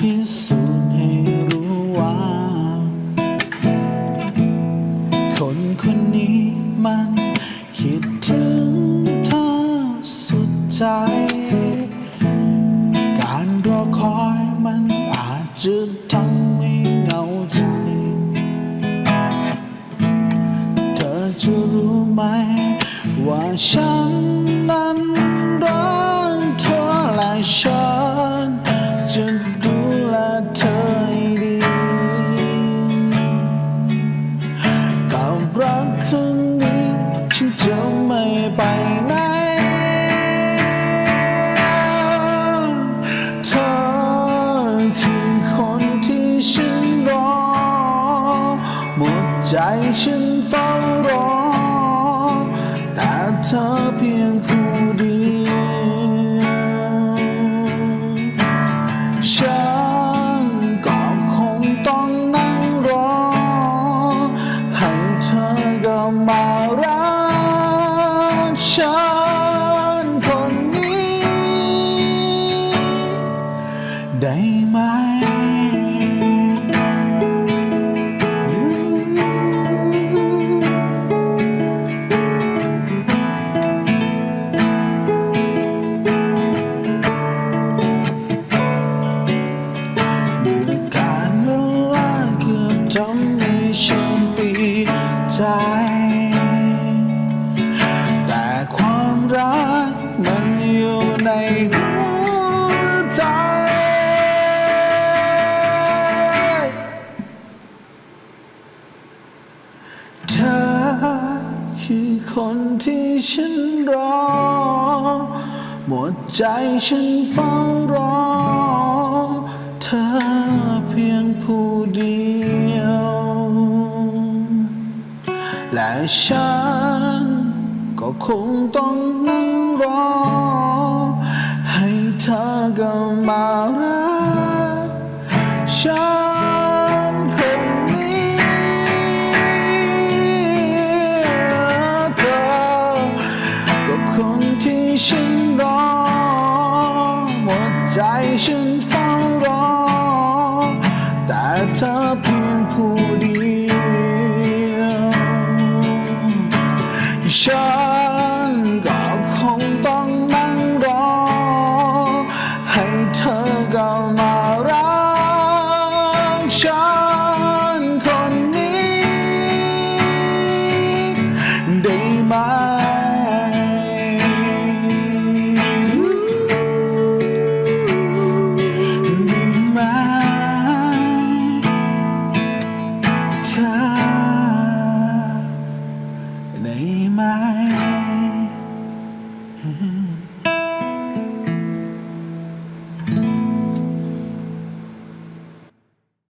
พิสูจน์ให้รู้ว่า คนคนนี้มันคิดถึงเธอสุดใจ การรอคอยมันอาจจะทำให้เงาใจ เธอจะรู้ไหม ว่าฉันนั้นรักเธอหละฉัน ใจฉันเฝ้ารอ แต่เธอเพียงผู้เดียวฉันก็คงต้องนั่งรอ ให้เธอก็มารักฉันคนนี้ ได้ไหม ใจ แต่ความรักมันอยู่ในหัวใจ เธอคือคนที่ฉันรอ หมดใจฉันเฝ้ารอ เธอเพียงผู้เดียว ฉันก็คงต้องนั่งรอ ให้เธอก็มารักฉันคนนี้เธอก็คนที่ฉันรอหมดใจฉัน ฉันก็คงต้องนั่งรอ ให้เธอกลับมา